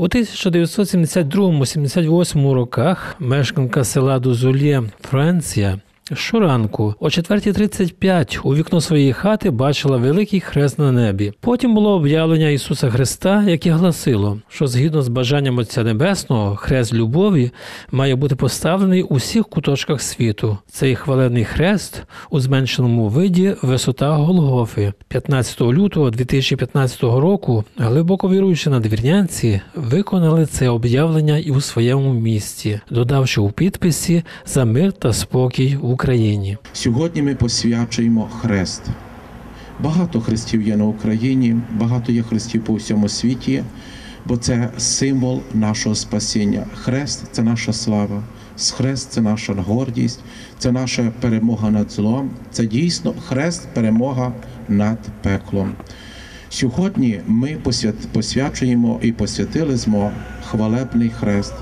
У 1972-78 роках мешканка села Дузулє, Франція, щоранку о 4.35 у вікно своєї хати бачила великий хрест на небі. Потім було об'явлення Ісуса Христа, яке гласило, що згідно з бажанням Отця Небесного, хрест любові має бути поставлений у всіх куточках світу. Цей хвалений хрест у зменшеному виді висота Голгофи. 15 лютого 2015 року глибоко віруючі надвірнянці виконали це об'явлення і у своєму місті, додавши у підписі за мир та спокій в. Сьогодні ми посвячуємо хрест. Багато хрестів є на Україні, багато є хрестів по всьому світі, бо це символ нашого спасіння. Хрест це наша слава, хрест це наша гордість, це наша перемога над злом. Це дійсно хрест перемога над пеклом. Сьогодні ми посвячуємо і посвятили хвалебний хрест.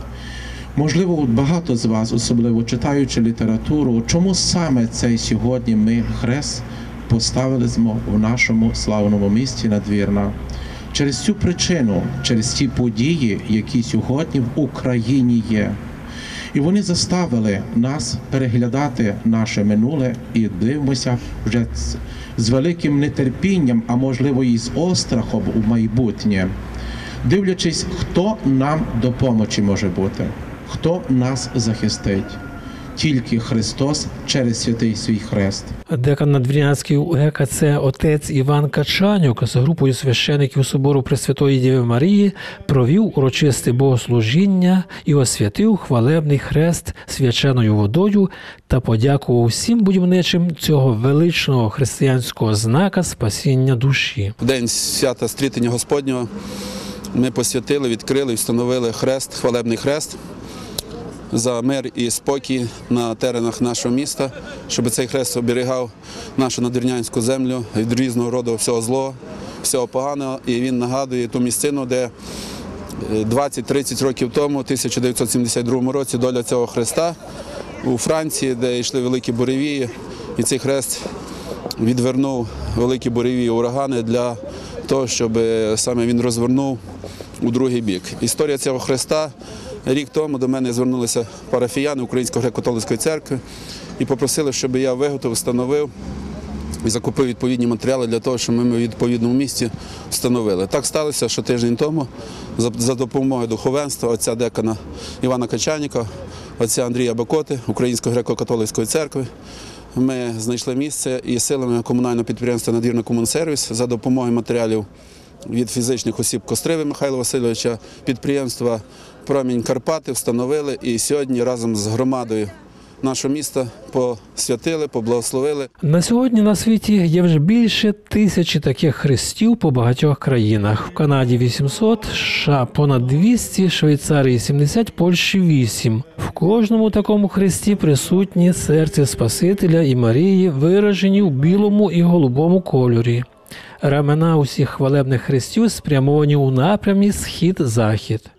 Можливо, багато з вас, особливо читаючи літературу, чому саме цей сьогодні ми хрест поставили в нашому славному місті надвірна? Через цю причину, через ті події, які сьогодні в Україні є. І вони заставили нас переглядати наше минуле і дивимося вже з- великим нетерпінням, а можливо і з острахом у майбутнє, дивлячись, хто нам допомочі може бути, хто нас захистить. Тільки Христос через святий свій хрест. Декан Надвірнянської УГКЦ отець Іван Качанюк з групою священиків собору Пресвятої Діви Марії провів урочисте богослужіння і освятив хвалебний хрест свяченою водою та подякував всім будівничим цього величного християнського знака спасіння душі. В день свята стрітення Господнього ми посвятили, відкрили і встановили хрест, хвалебний хрест за мир і спокій на теренах нашого міста, щоб цей хрест оберігав нашу надвірнянську землю від різного роду всього злого, всього поганого. І він нагадує ту місцину, де е, 20-30 років тому, 1972 році, доля цього хреста у Франції, де йшли великі буревії, і цей хрест відвернув великі буреві урагани для того, щоб е, саме він розвернув у другий бік. Історія цього хреста. Рік тому до мене звернулися парафіяни Української греко-католицької церкви і попросили, щоб я виготовив, встановив і закупив відповідні матеріали для того, щоб ми в відповідному місці встановили. Так сталося, що тиждень тому за, допомогою духовенства отця декана Івана Качаніка, отця Андрія Бакоти, Української греко-католицької церкви. Ми знайшли місце і силами комунального підприємства Надвірна Комунсервіс за допомогою матеріалів від фізичних осіб Костриви Михайла Васильовича, підприємства Промінь Карпати встановили і сьогодні разом з громадою нашого міста посвятили, поблагословили. На сьогодні на світі є вже більше тисячі таких хрестів по багатьох країнах. В Канаді 800, США понад 200, Швейцарії 70, Польщі 8. В кожному такому хресті присутні серце Спасителя і Марії, виражені в білому і голубому кольорі. Рамена усіх хвалебних хрестів спрямовані у напрямі схід-захід.